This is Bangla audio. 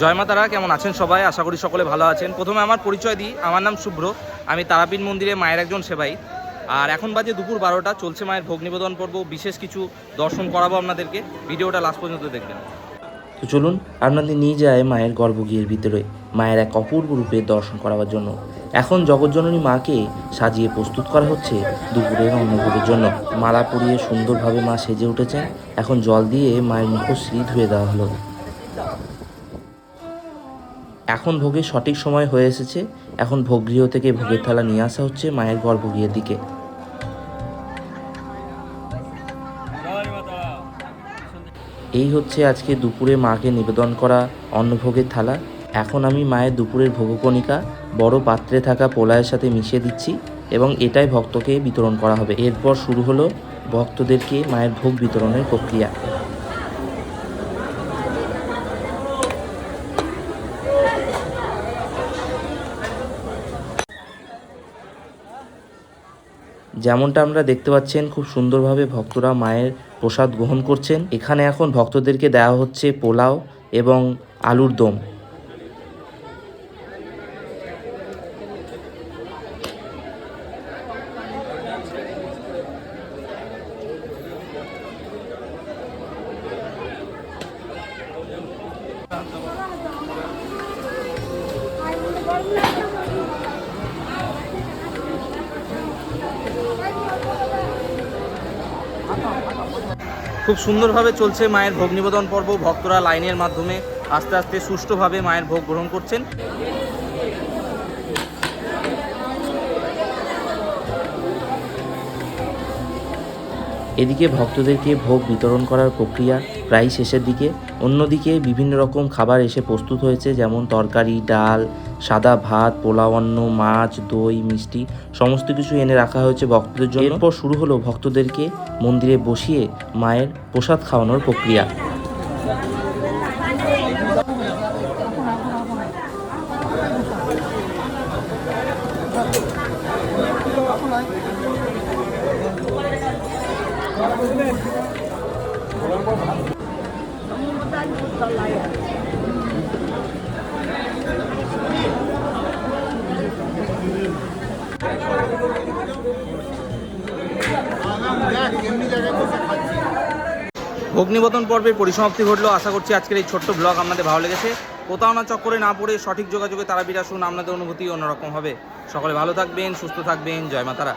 জয় মা তারা কেমন আছেন সবাই? আশা করি সকলে ভালো আছেন। প্রথমে আমার পরিচয় দিই। আমার নাম শুভ্র। আমি তারাপীঠ মন্দিরে মায়ের একজন সেবাই আর এখন বাজে দুপুর বারোটা। চলছে মায়ের ভোগ নিবেদন পর্ব। বিশেষ কিছু দর্শন করাবো আপনাদেরকে। ভিডিওটা লাস্ট পর্যন্ত দেখবেন। তো চলুন আপনাদের নিয়ে যায় মায়ের গর্ভগৃহের ভিতরে মায়ের এক অপূর্ব রূপের দর্শন করাবার জন্য। এখন জগজ্জননী মাকে সাজিয়ে প্রস্তুত করা হচ্ছে দুপুরের অন্নভোগের জন্য। মালা পরিয়ে সুন্দরভাবে মা সেজে উঠেছেন। এখন জল দিয়ে মায়ের মুখশ্রী ধুয়ে দেওয়া হলো। এখন ভোগের সঠিক সময় হয়ে এসেছে। এখন ভোগগৃহ থেকে ভোগের থালা নিয়ে আসা হচ্ছে মায়ের গর্ভগৃহের দিকে। এই হচ্ছে আজকে দুপুরে মাকে নিবেদন করা অন্নভোগের থালা। এখন আমি মায়ের দুপুরের ভোগকণিকা, বড় পাত্রে থাকা পোলায়ের সাথে মিশিয়ে দিচ্ছি এবং এটাই ভক্তকে বিতরণ করা হবে। এরপর শুরু হলো ভক্তদেরকে মায়ের ভোগ বিতরণের প্রক্রিয়া। যেমনটা আমরা দেখতে পাচ্ছেন, খুব সুন্দরভাবে ভক্তরা মায়ের প্রসাদ গ্রহণ করছেন। এখানে এখন ভক্তদেরকে দেওয়া হচ্ছে পোলাও এবং আলুর দম। খুব সুন্দরভাবে চলছে মায়ের ভোগ নিবেদন পর্ব। ভক্তরা লাইনের মাধ্যমে আস্তে আস্তে সুষ্ঠুভাবে মায়ের ভোগ গ্রহণ করছেন। এদিকে ভক্তদেরকে ভোগ বিতরণ করার প্রক্রিয়া প্রায় শেষের দিকে। অন্যদিকে বিভিন্ন রকম খাবার এসে প্রস্তুত হয়েছে, যেমন তরকারি, ডাল, সাদা ভাত, পোলাও, অন্ন, মাছ, দই, মিষ্টি, সমস্ত কিছু এনে রাখা হয়েছে ভক্তদের জন্য। এরপর শুরু হলো ভক্তদেরকে মন্দিরে বসিয়ে মায়ের প্রসাদ খাওয়ানোর প্রক্রিয়া। নিবেদন পর্বের পরিসমাপ্তি ঘটলো। আশা করছি আজকের এই ছোট্ট ব্লগ আপনাদের ভালো লেগেছে। কোথাও না চক্করে না পড়ে সঠিক যোগাযোগে তারা বিরাসুন আপনাদের অনুভূতি অন্যরকম হবে। সকলে ভালো থাকবেন, সুস্থ থাকবেন। জয় মা তারা